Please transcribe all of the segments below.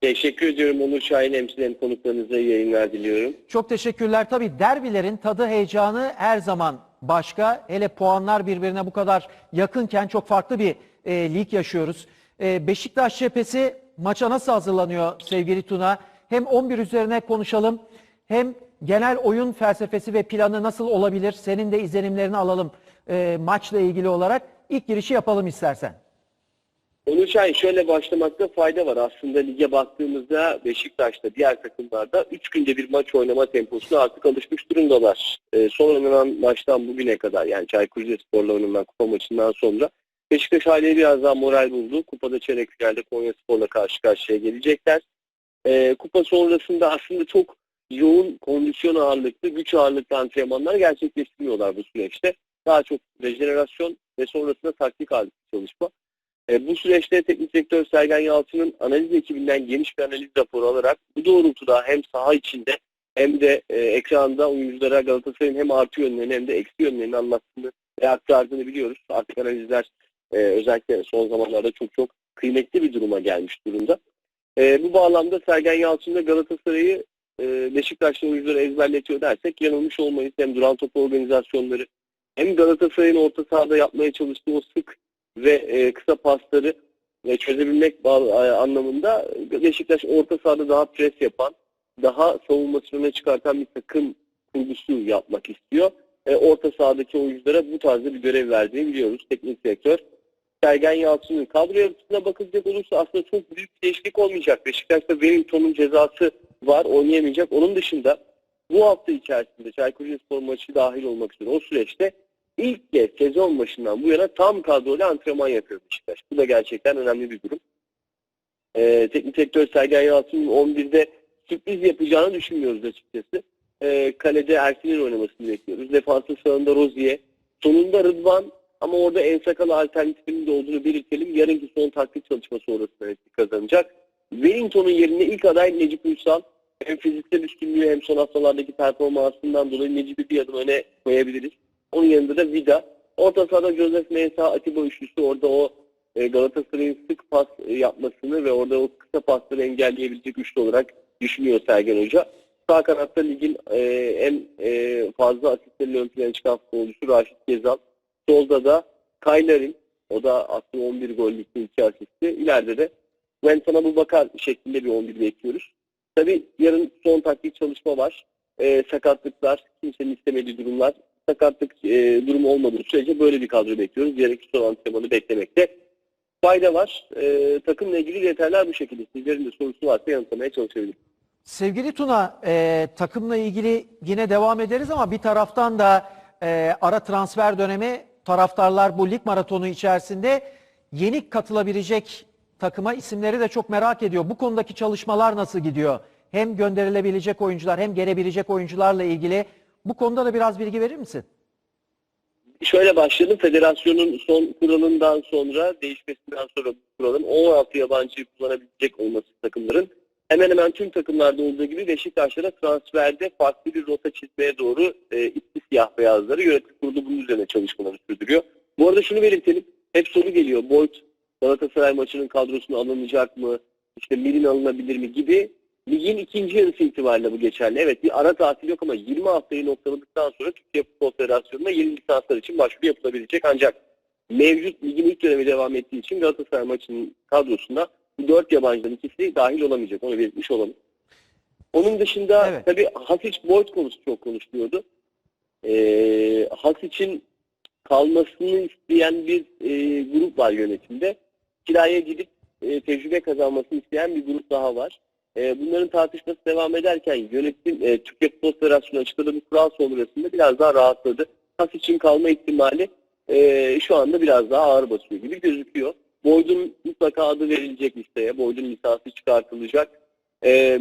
Teşekkür ediyorum Onur Şahin hemşirem konuklarınıza iyi yayınlar diliyorum. Çok teşekkürler. Tabii derbilerin tadı heyecanı her zaman başka. Hele puanlar birbirine bu kadar yakınken çok farklı bir e, lig yaşıyoruz. E, Beşiktaş cephesi maça nasıl hazırlanıyor sevgili Tuna? Hem 11 üzerine konuşalım hem genel oyun felsefesi ve planı nasıl olabilir? Senin de izlenimlerini alalım e, maçla ilgili olarak. İlk girişi yapalım istersen. Onur Şahin şöyle başlamakta fayda var. Aslında lige baktığımızda Beşiktaş'ta diğer takımlarda 3 günde bir maç oynama temposuna artık alışmış durumdalar. Ee, son oynanan maçtan bugüne kadar yani Çaykur Rizespor'la oynanan kupa maçından sonra Beşiktaş haliyle biraz daha moral buldu. Kupada çeyrek finalde Konya Spor'la karşı karşıya gelecekler. Ee, kupa sonrasında aslında çok yoğun kondisyon ağırlıklı, güç ağırlıklı antrenmanlar gerçekleştirmiyorlar bu süreçte. Daha çok rejenerasyon ve sonrasında taktik ağırlıklı çalışma. E, bu süreçte teknik direktör Sergen Yalçın'ın analiz ekibinden geniş bir analiz raporu alarak bu doğrultuda hem saha içinde hem de e, ekranda oyunculara Galatasaray'ın hem artı yönlerini hem de eksi yönlerini anlattığını ve aktardığını biliyoruz. Artık analizler e, özellikle son zamanlarda çok çok kıymetli bir duruma gelmiş durumda. E, bu bağlamda Sergen Yalçın da Galatasaray'ı e, Beşiktaşlı oyuncuları ezberletiyor dersek yanılmış olmayız. Hem duran top organizasyonları hem Galatasaray'ın orta sahada yapmaya çalıştığı o sık ve e, kısa pasları e, çözebilmek bağ- e, anlamında Beşiktaş orta sahada daha pres yapan, daha savunmasını öne çıkartan bir takım kurgusu yapmak istiyor. E, orta sahadaki oyunculara bu tarzda bir görev verdiğini biliyoruz teknik direktör. Sergen Yalçın'ın kadro yapısına bakılacak olursa aslında çok büyük bir değişiklik olmayacak. Beşiktaş'ta Wellington'un cezası var, oynayamayacak. Onun dışında bu hafta içerisinde Çaykur Rizespor maçı dahil olmak üzere o süreçte ilk kez sezon başından bu yana tam kadroyla antrenman yapıyor Beşiktaş. Bu da gerçekten önemli bir durum. Ee, teknik direktör Sergen Yalçın'ın 11'de sürpriz yapacağını düşünmüyoruz açıkçası. Ee, kalede Ersin'in oynamasını bekliyoruz. Defansın sağında Rozier. Sonunda Rıdvan ama orada Ensakalı alternatifinin de olduğunu belirtelim. Yarınki son taktik çalışması sonrasında kazanacak. Wellington'un yerine ilk aday Necip Uysal. Hem fiziksel üstünlüğü hem son haftalardaki performansından dolayı Necip'i bir adım öne koyabiliriz. Onun yanında da Vida. Orta sahada Joseph Mensah, Atiba üçlüsü orada o e, Galatasaray'ın sık pas e, yapmasını ve orada o kısa pasları engelleyebilecek üçlü olarak düşünüyor Sergen Hoca. Sağ kanatta ligin e, en e, fazla asistleriyle ön plana çıkan futbolcusu Raşit Gezal. Solda da Kaynarin. O da aslında 11 gol ligde 2 asisti. İleride de Wensan Abu Bakar şeklinde bir 11 bekliyoruz. Tabii yarın son taktik çalışma var. E, sakatlıklar, kimsenin istemediği durumlar sakatlık e, durumu olmadığı sürece böyle bir kadro bekliyoruz. Yarınki son antrenmanı beklemekte fayda var. E, takımla ilgili detaylar bu şekilde. Sizlerin de sorusu varsa yanıtlamaya çalışabilirim. Sevgili Tuna, e, takımla ilgili yine devam ederiz ama bir taraftan da e, ara transfer dönemi taraftarlar bu lig maratonu içerisinde yeni katılabilecek takıma isimleri de çok merak ediyor. Bu konudaki çalışmalar nasıl gidiyor? Hem gönderilebilecek oyuncular hem gelebilecek oyuncularla ilgili bu konuda da biraz bilgi verir misin? Şöyle başlayalım. Federasyonun son kuralından sonra, değişmesinden sonra bu kuralın 16 yabancıyı kullanabilecek olması takımların hemen hemen tüm takımlarda olduğu gibi Beşiktaş'ta transferde farklı bir rota çizmeye doğru e, itti siyah beyazları yönetim kurulu bunun üzerine çalışmaları sürdürüyor. Bu arada şunu belirtelim. Hep soru geliyor. Boyd Galatasaray maçının kadrosuna alınacak mı? İşte Milin alınabilir mi gibi. Ligin ikinci yarısı itibariyle bu geçerli. Evet bir ara tatil yok ama 20 haftayı noktaladıktan sonra Türkiye Futbol Federasyonu'na yeni lisanslar için başvuru yapılabilecek. Ancak mevcut ligin ilk dönemi devam ettiği için Galatasaray maçının kadrosunda bu dört yabancıdan ikisi dahil olamayacak. Onu belirtmiş olalım. Onun dışında Evet. tabii Hasic Boyd konusu çok konuşuluyordu. Ee, Hasic'in kalmasını isteyen bir e, grup var yönetimde. Kiraya gidip e, tecrübe kazanmasını isteyen bir grup daha var. E, bunların tartışması devam ederken yönetim e, Türkiye Futbol Federasyonu açıkladığı bir kural sonrasında biraz daha rahatladı. Hasic'in kalma ihtimali e, şu anda biraz daha ağır basıyor gibi gözüküyor. Boyd'un mutlaka adı verilecek listeye. Boyd'un lisansı çıkartılacak. E,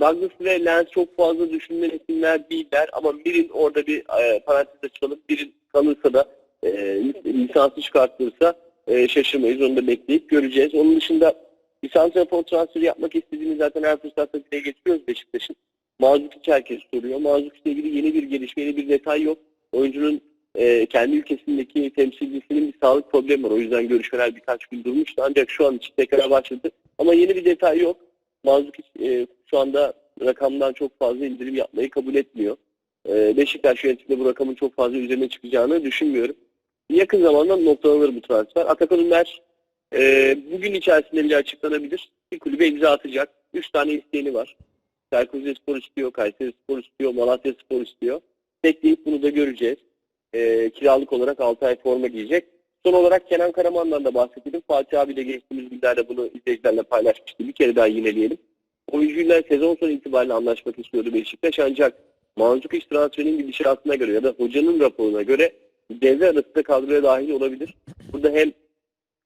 Douglas ve Lens çok fazla düşünülen isimler değiller ama birin orada bir e, parantez açalım. Birin kalırsa da e, lisansı çıkartılırsa e, şaşırmayız. Onu da bekleyip göreceğiz. Onun dışında bir santrafor transferi yapmak istediğini zaten her fırsatta dile getiriyoruz Beşiktaş'ın. Mazukic herkes soruyor. Mazukic'le ilgili yeni bir gelişme, yeni bir detay yok. Oyuncunun e, kendi ülkesindeki temsilcisinin bir sağlık problemi var. O yüzden görüşmeler birkaç gün durmuştu. Ancak şu an için tekrar başladı. Ama yeni bir detay yok. Manzukic e, şu anda rakamdan çok fazla indirim yapmayı kabul etmiyor. E, Beşiktaş yönetiminde bu rakamın çok fazla üzerine çıkacağını düşünmüyorum. Yakın zamanda noktalanır bu transfer. Atakan Ünver e, bugün içerisinde bile açıklanabilir. Bir kulübe imza atacak. Üç tane isteğini var. Çaykur Rizespor istiyor, Kayseri Spor istiyor, Malatya Spor istiyor. Bekleyip bunu da göreceğiz. E, kiralık olarak 6 ay forma giyecek. Son olarak Kenan Karaman'dan da bahsedelim. Fatih abi de geçtiğimiz günlerde bunu izleyicilerle paylaşmıştı. Bir kere daha yineleyelim. Oyuncuyla sezon sonu itibariyle anlaşmak istiyordu Beşiktaş ancak Manzukic transferinin gidişatına göre ya da hocanın raporuna göre devre arasında kadroya dahil olabilir. Burada hem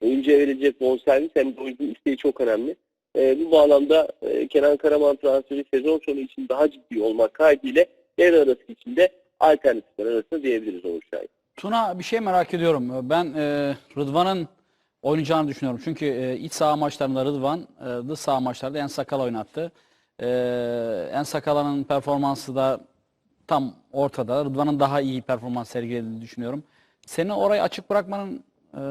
oyuncuya verilecek bonservis hem de oyuncunun isteği çok önemli. Ee, bu bağlamda e, Kenan Karaman transferi sezon sonu için daha ciddi olmak kaydıyla devre arası içinde alternatifler arasında diyebiliriz Oğuz Şahin. Tuna bir şey merak ediyorum. Ben e, Rıdvan'ın oynayacağını düşünüyorum. Çünkü e, iç saha maçlarında Rıdvan, e, dış saha maçlarda En Sakal oynattı. E, En Sakala'nın performansı da tam ortada. Rıdvan'ın daha iyi performans sergilediğini düşünüyorum. Seni orayı açık bırakmanın e,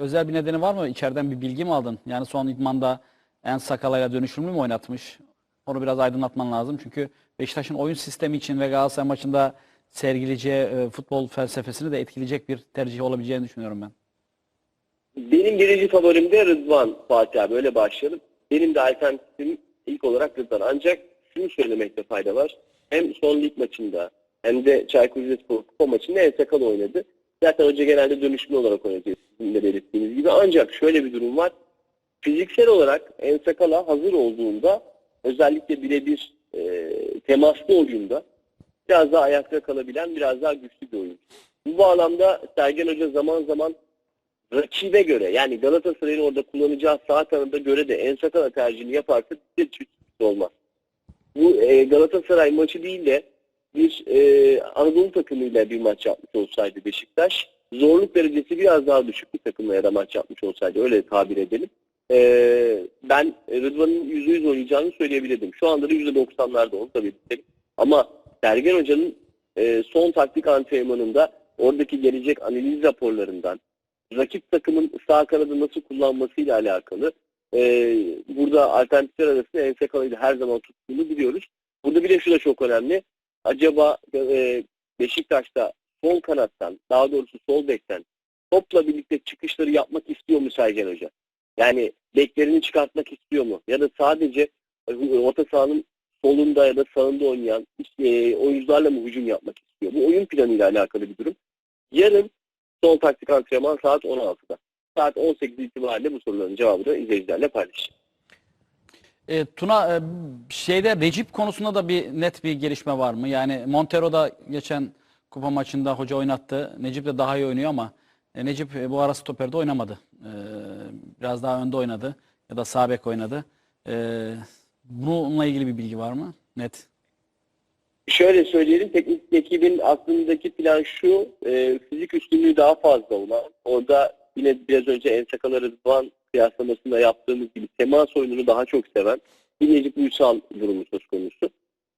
özel bir nedeni var mı? İçeriden bir bilgi mi aldın? Yani son idmanda En Sakala'yla dönüşümlü mü oynatmış? Onu biraz aydınlatman lazım. Çünkü Beşiktaş'ın oyun sistemi için ve Galatasaray maçında sergileyeceği e, futbol felsefesini de etkileyecek bir tercih olabileceğini düşünüyorum ben. Benim birinci favorim de Rıdvan Fatih abi. Öyle başlayalım. Benim de alternatifim ilk olarak Rıdvan. Ancak şunu söylemekte fayda var. Hem son lig maçında hem de Çaykur Rizespor kupa maçında El Sakal oynadı. Zaten hoca genelde dönüşümlü olarak oynadı sizin de belirttiğiniz gibi. Ancak şöyle bir durum var. Fiziksel olarak En Sakal'a hazır olduğunda özellikle birebir e, temaslı oyunda biraz daha ayakta kalabilen biraz daha güçlü bir oyuncu. Bu bağlamda Sergen Hoca zaman zaman rakibe göre yani Galatasaray'ın orada kullanacağı sağ kanada göre de en sakala tercihini yaparsa bir olmaz. Bu e, Galatasaray maçı değil de bir e, Anadolu takımıyla bir maç yapmış olsaydı Beşiktaş zorluk derecesi biraz daha düşük bir takımla ya da maç yapmış olsaydı öyle tabir edelim. E, ben Rıdvan'ın %100 oynayacağını söyleyebilirdim. Şu anda da %90'larda onu tabii belirtelim. Ama Sergen Hoca'nın e, son taktik antrenmanında oradaki gelecek analiz raporlarından rakip takımın sağ kanadı nasıl kullanmasıyla alakalı e, burada alternatifler arasında Ensekala'yı her zaman tuttuğunu biliyoruz. Burada bir de şu da çok önemli. Acaba e, Beşiktaş'ta sol kanattan daha doğrusu sol bekten topla birlikte çıkışları yapmak istiyor mu Sergen Hoca? Yani beklerini çıkartmak istiyor mu? Ya da sadece e, orta sahanın solunda ya da sağında oynayan e, oyuncularla mı hücum yapmak istiyor? Bu oyun planıyla alakalı bir durum. Yarın son taktik antrenman saat 16'da. Saat 18 itibariyle bu soruların cevabını izleyicilerle paylaşacağım. E, Tuna e, şeyde Recep konusunda da bir net bir gelişme var mı? Yani Montero da geçen kupa maçında hoca oynattı. Necip de daha iyi oynuyor ama e, Necip e, bu ara stoperde oynamadı. E, biraz daha önde oynadı ya da sağ bek oynadı. E, bununla ilgili bir bilgi var mı? Net. Şöyle söyleyelim, teknik ekibin aklındaki plan şu, e, fizik üstünlüğü daha fazla olan, orada yine biraz önce Ensakala Rıdvan kıyaslamasında yaptığımız gibi temas oyununu daha çok seven bir Necip Uysal durumu söz konusu.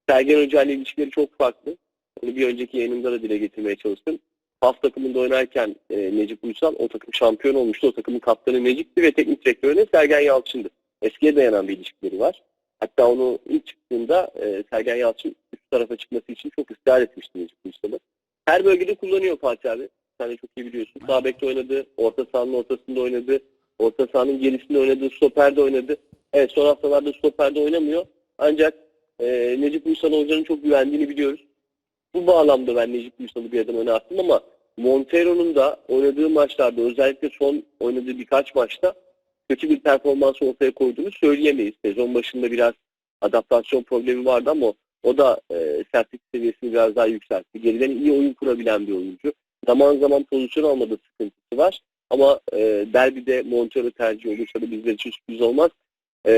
Sergen Hoca ile ilişkileri çok farklı. Onu bir önceki yayınımda da dile getirmeye çalıştım. Pas takımında oynarken e, Necip Uysal o takım şampiyon olmuştu. O takımın kaptanı Necip'ti ve teknik direktörü de Sergen Yalçın'dı. Eskiye dayanan bir ilişkileri var. Hatta onu ilk çıktığında e, Sergen Yalçın üst tarafa çıkması için çok ısrar etmişti Necip Uysal'ı. Her bölgede kullanıyor Fatih abi. Sen de çok iyi biliyorsun. Sağ bekte oynadı, orta sahanın ortasında oynadı, orta sahanın gerisinde oynadı, stoperde oynadı. Evet son haftalarda stoperde oynamıyor. Ancak e, Necip Uysal hocanın çok güvendiğini biliyoruz. Bu bağlamda ben Necip Uysal'ı bir adım öne attım ama Montero'nun da oynadığı maçlarda özellikle son oynadığı birkaç maçta kötü bir performans ortaya koyduğunu söyleyemeyiz. Sezon başında biraz adaptasyon problemi vardı ama o da e, sertlik seviyesini biraz daha yükseltti. Geriden iyi oyun kurabilen bir oyuncu. Zaman zaman pozisyon almada sıkıntısı var. Ama e, derbide Montero tercih olursa da bizler için sürpriz olmaz. E,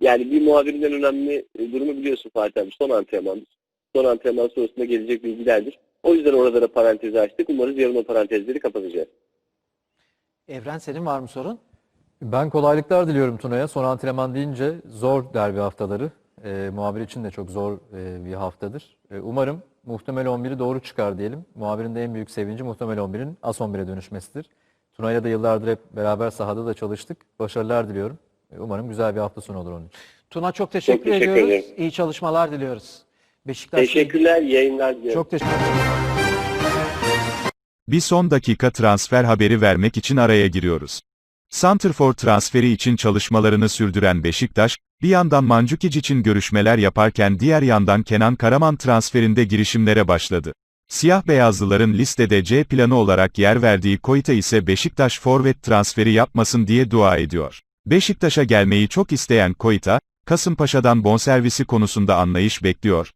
yani bir muhabirin en önemli e, durumu biliyorsun Fatih abi. Son antrenman. Son antrenman sonrasında gelecek bilgilerdir. O yüzden orada da parantezi açtık. Umarız yarın o parantezleri kapatacağız. Evren senin var mı sorun? Ben kolaylıklar diliyorum Tuna'ya. Son antrenman deyince zor derbi haftaları. E, muhabir için de çok zor e, bir haftadır. E, umarım muhtemel 11'i doğru çıkar diyelim. Muhabirin de en büyük sevinci muhtemel 11'in as 11'e dönüşmesidir. Tuna'yla da yıllardır hep beraber sahada da çalıştık. Başarılar diliyorum. E, umarım güzel bir hafta sonu olur onun için. Tuna çok teşekkür, teşekkür ediyoruz. ederim. İyi çalışmalar diliyoruz. Beşiktaş Teşekkürler, yayınlar diliyorum. Çok teşekkür. Bir son dakika transfer haberi vermek için araya giriyoruz. Santrfor transferi için çalışmalarını sürdüren Beşiktaş, bir yandan Mandzukic için görüşmeler yaparken diğer yandan Kenan Karaman transferinde girişimlere başladı. Siyah beyazlıların listede C planı olarak yer verdiği Koita ise Beşiktaş forvet transferi yapmasın diye dua ediyor. Beşiktaş'a gelmeyi çok isteyen Koita, Kasımpaşa'dan bonservisi konusunda anlayış bekliyor.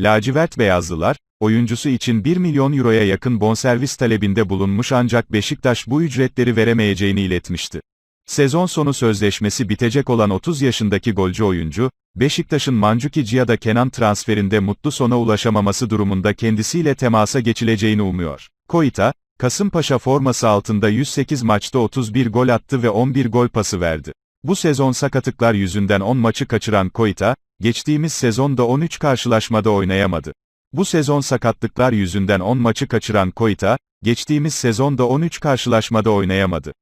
Lacivert beyazlılar, oyuncusu için 1 milyon euroya yakın bonservis talebinde bulunmuş ancak Beşiktaş bu ücretleri veremeyeceğini iletmişti. Sezon sonu sözleşmesi bitecek olan 30 yaşındaki golcü oyuncu, Beşiktaş'ın Mandzukic ya da Kenan transferinde mutlu sona ulaşamaması durumunda kendisiyle temasa geçileceğini umuyor. Koita, Kasımpaşa forması altında 108 maçta 31 gol attı ve 11 gol pası verdi. Bu sezon sakatlıklar yüzünden 10 maçı kaçıran Koita, geçtiğimiz sezonda 13 karşılaşmada oynayamadı. Bu sezon sakatlıklar yüzünden 10 maçı kaçıran Koita, geçtiğimiz sezonda 13 karşılaşmada oynayamadı.